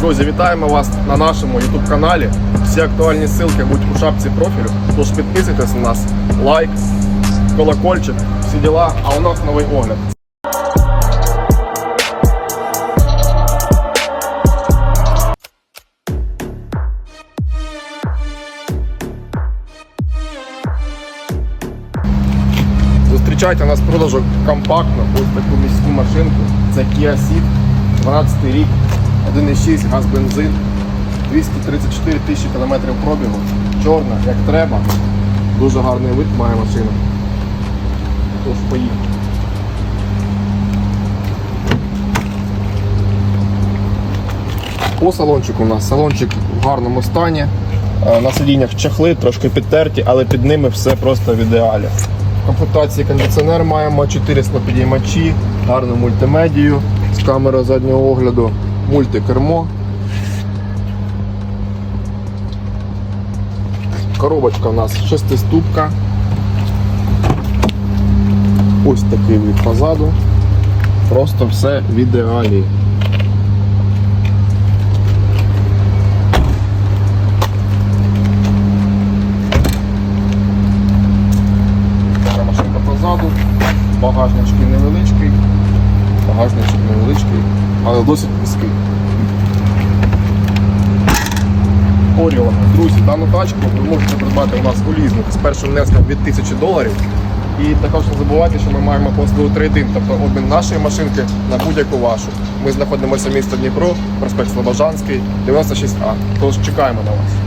Друзі, вітаємо вас на нашому YouTube каналі. Всі актуальні ссылки будуть у шапці профілю. Тож підписуйтесь на нас, лайк, колокольчик, всі діла. А у нас новий огляд. Зустрічайте нас в продажу компактно, ось таку міську машинку. Це Kia Ceed, 12 рік, 1,6 газ бензин, 234 тисячі кілометрів пробігу. Чорна, як треба. Дуже гарний вид має машина. Тож поїхали. По салончику у нас салончик в гарному стані. Е, На сидіннях чехли, трошки підтерті, але під ними все просто в ідеалі. В комплектації кондиціонер маємо 4 склопідіймачі, гарну мультимедію з камерою заднього огляду, мультикермо. Коробочка у нас шестиступка. Ось такий від позаду. Просто все в ідеалі. Машинка позаду, багажнички невеличкий, багажничок невеличкий, але досить міський. Оріон. Друзі, дану тачку ви можете придбати у нас у лізинг з першим внеском від 1000 доларів. І також не забувайте, що ми маємо послугу трейдинг, тобто обмін нашої машинки на будь-яку вашу. Ми знаходимося в місті Дніпро, проспект Слобожанський, 96А. Тож чекаємо на вас.